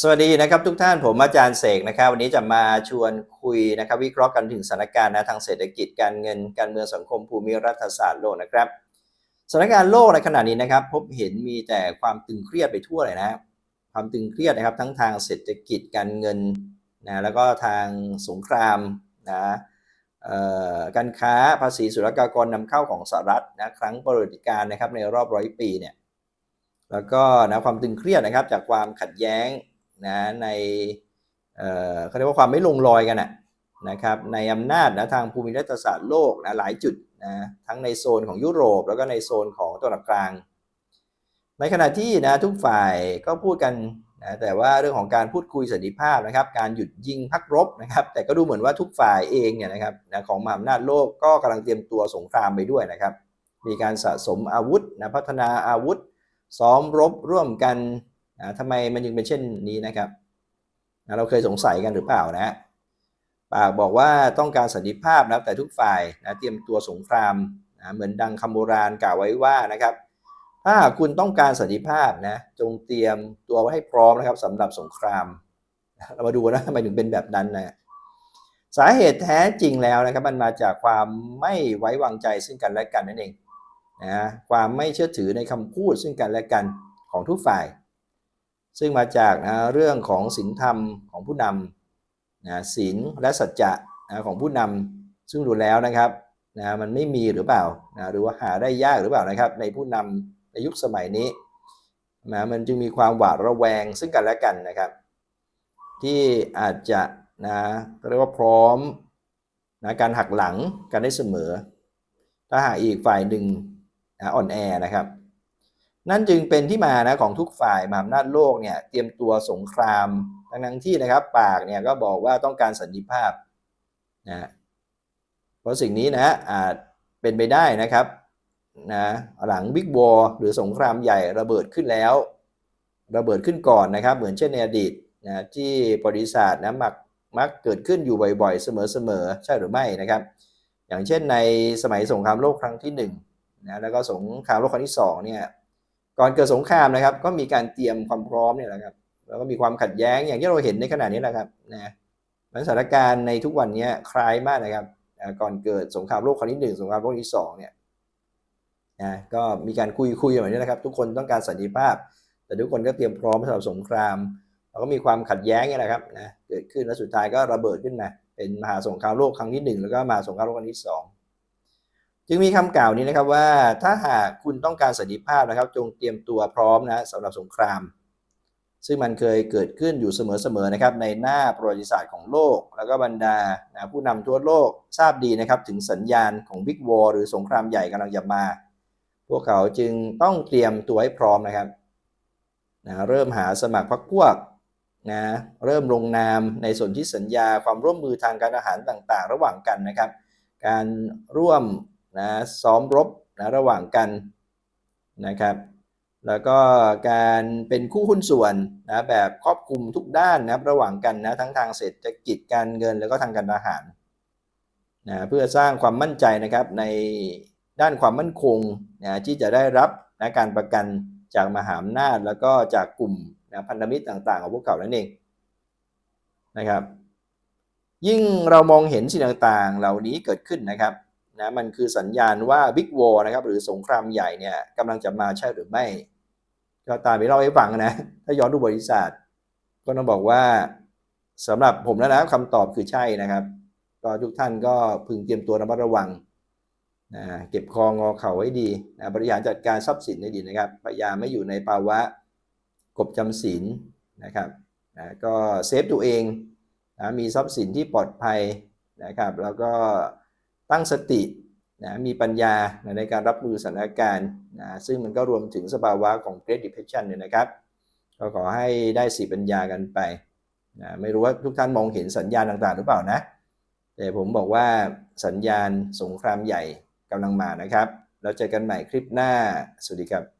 สวัสดีนะครับทุกท่านผมอาจารย์เสกนะครับ วันนี้จะมาชวนคุยนะครับ วิเคราะห์กันถึงสถานการณ์นะทางเศรษฐกิจการเงินการเมืองสังคมภูมิรัฐศาสตร์โลกนะครับสถานการณ์โลกในขณะนี้นะครับ พบเห็นมีแต่ความตึงเครียดไปทั่วเลยนะความตึงเครียดนะครับทั้งทางเศรษฐกิจการเงินนะแล้วก็ทางสงครามนะการค้าภาษีศุลกากรนำเข้าของสหรัฐนะครั้งประวัติการนะครับในรอบร้อยปีเนี่ยแล้วก็นะความตึงเครียดนะครับจากความขัดแย้ง นะในเขาเรียกว่าความไม่ลงรอยกันนะนะครับในอำนาจนะทางภูมิรัฐศาสตร์โลกนะหลายจุดนะทั้งในโซนของยุโรป แล้วก็ในโซนของตะวันออกกลาง ในขณะที่นะทุกฝ่ายก็พูดกันนะแต่ว่าเรื่องของการพูดคุยสันติภาพนะครับ การหยุดยิงพักรบนะครับ แต่ก็ดูเหมือนว่าทุกฝ่ายเองเนี่ยนะครับนะของมหาอำนาจโลกก็กำลังเตรียมตัวสงครามไปด้วยนะครับ มีการสะสมอาวุธนะพัฒนาอาวุธ ซ้อมรบร่วมกัน นะทำไมมันจึงเป็นเช่นนี้นะครับนะเราเคยสงสัยกันหรือเปล่านะปากบอกว่าต้องการสันติภาพนะแต่ทุกฝ่ายนะเตรียมตัวสงครามนะเหมือนดังคำโบราณกล่าวไว้ว่านะครับ ถ้าคุณต้องการสันติภาพนะจงเตรียมตัวไว้ให้พร้อมนะครับสำหรับสงคราม เรามาดูนะทำไมถึงเป็นแบบนั้นนะสาเหตุแท้จริงแล้วนะครับ มันมาจากความไม่ไว้วางใจซึ่งกันและกันนั่นเองนะความไม่เชื่อถือในคำพูดซึ่งกันและกันของทุกฝ่าย ซึ่งมาจากนะเรื่องของศีลธรรมของผู้นำนะศีลและสัจจะนะของผู้นำซึ่งดูแล้วนะครับนะมันไม่มีหรือเปล่านะหรือว่าหาได้ยากหรือเปล่านะครับ ในผู้นำในยุคสมัยนี้นะมันจึงมีความหวาดระแวงซึ่งกันและกันนะครับ ที่อาจจะนะเรียกว่าพร้อมนะการหักหลังกันได้เสมอ ถ้าหากอีกฝ่ายหนึ่งนะอ่อนแอนะครับ นั่นจึงเป็นที่มานะของทุกฝ่ายมหาอำนาจโลกเนี่ยเตรียมตัวสงครามทั้งทั้งที่นะครับ ปากเนี่ยก็บอกว่าต้องการสันติภาพนะเพราะสิ่งนี้นะอาจเป็นไปได้นะครับนะหลังบิ๊กวอร์หรือสงครามใหญ่ระเบิดขึ้นแล้ว ระเบิดขึ้นก่อนนะครับ เหมือนเช่นในอดีตนะที่ประวัติศาสตร์นะมักมักเกิดขึ้นอยู่บ่อยๆ เสมอๆ ใช่หรือไม่นะครับ อย่างเช่นในสมัยสงครามโลกครั้งที่หนึ่งนะแล้วก็สงครามโลกครั้งที่สองเนี่ย ก่อนเกิดสงครามนะครับ ก็มีการเตรียมความพร้อมเนี่ยแหละครับแล้วก็มีความขัดแย้งอย่างที่เราเห็นในขณะนี้แหละครับนะสถานการณ์ในทุกวันนี้คล้ายมากนะครับก่อนเกิดสงครามโลกครั้งที่หนึ่งสงครามโลกที่สองเนี่ยนะก็มีการคุยคุยแบบนี้นะครับ ทุกคนต้องการสันติภาพ แต่ทุกคนก็เตรียมพร้อมสำหรับสงครามแล้วก็มีความขัดแย้งนี่แหละครับนะเกิดขึ้นแล้วสุดท้ายก็ระเบิดขึ้นมาเป็นมหาสงครามโลกครั้งที่หนึ่งแล้วก็มาสงครามโลกครั้งที่สอง จึงมีคำกล่าวนี้นะครับว่าถ้าหากคุณต้องการสันติภาพนะครับ จงเตรียมตัวพร้อมนะสำหรับสงคราม ซึ่งมันเคยเกิดขึ้นอยู่เสมอๆนะครับ ในหน้าประวัติศาสตร์ของโลก แล้วก็บรรดานะผู้นำทั่วโลกทราบดีนะครับ ถึงสัญญาณของบิ๊กวอร์หรือสงครามใหญ่กำลังจะมา พวกเขาจึงต้องเตรียมตัวให้พร้อมนะครับนะเริ่มหาสมัครพรรคพวกนะเริ่มลงนามในส่วนที่สัญญาความร่วมมือทางการอาหารต่างๆ ระหว่างกันนะครับ การร่วม นะซ้อมรบนะระหว่างกันนะครับ แล้วก็การเป็นคู่หุ้นส่วนนะแบบครอบคลุมทุกด้านนะระหว่างกันนะทั้งทางเศรษฐกิจการเงินแล้วก็ทางการทหารนะเพื่อสร้างความมั่นใจนะครับในด้านความมั่นคงนะที่จะได้รับนะการประกันจากมหาอำนาจแล้วก็จากกลุ่มนะพันธมิตรต่างๆ ของพวกเขานั่นเองนะครับ ยิ่งเรามองเห็นสิ่งต่างๆ เหล่านี้เกิดขึ้นนะครับ นะมันคือสัญญาณว่าบิ๊กวอร์นะครับหรือสงครามใหญ่เนี่ยกำลังจะมาใช่หรือไม่ก็ตามที่เล่าให้ฟังนะ ถ้าย้อนดูบริษัทก็ต้องบอกว่าสำหรับผมแล้วนะคำตอบคือใช่นะครับ ก็ทุกท่านก็พึงเตรียมตัวระมัดระวังนะเก็บคองอเข่าไว้ดีนะบริหารจัดการทรัพย์สินให้ดีนะครับพยายามไม่อยู่ในภาวะกบจำศีลนะครับนะก็เซฟตัวเองนะมีทรัพย์สินที่ปลอดภัยนะครับ แล้วก็ ตั้งสตินะมีปัญญาในการรับมือสถานการณ์นะซึ่งมันก็รวมถึงสภาวะของ Great Depression เนี่ยนะครับ ก็ขอให้ได้สีปัญญากันไปนะไม่รู้ว่าทุกท่านมองเห็นสัญญาณต่างๆ หรือเปล่านะ แต่ผมบอกว่าสัญญาณสงครามใหญ่กำลังมานะครับ แล้วเจอกันใหม่คลิปหน้า สวัสดีครับ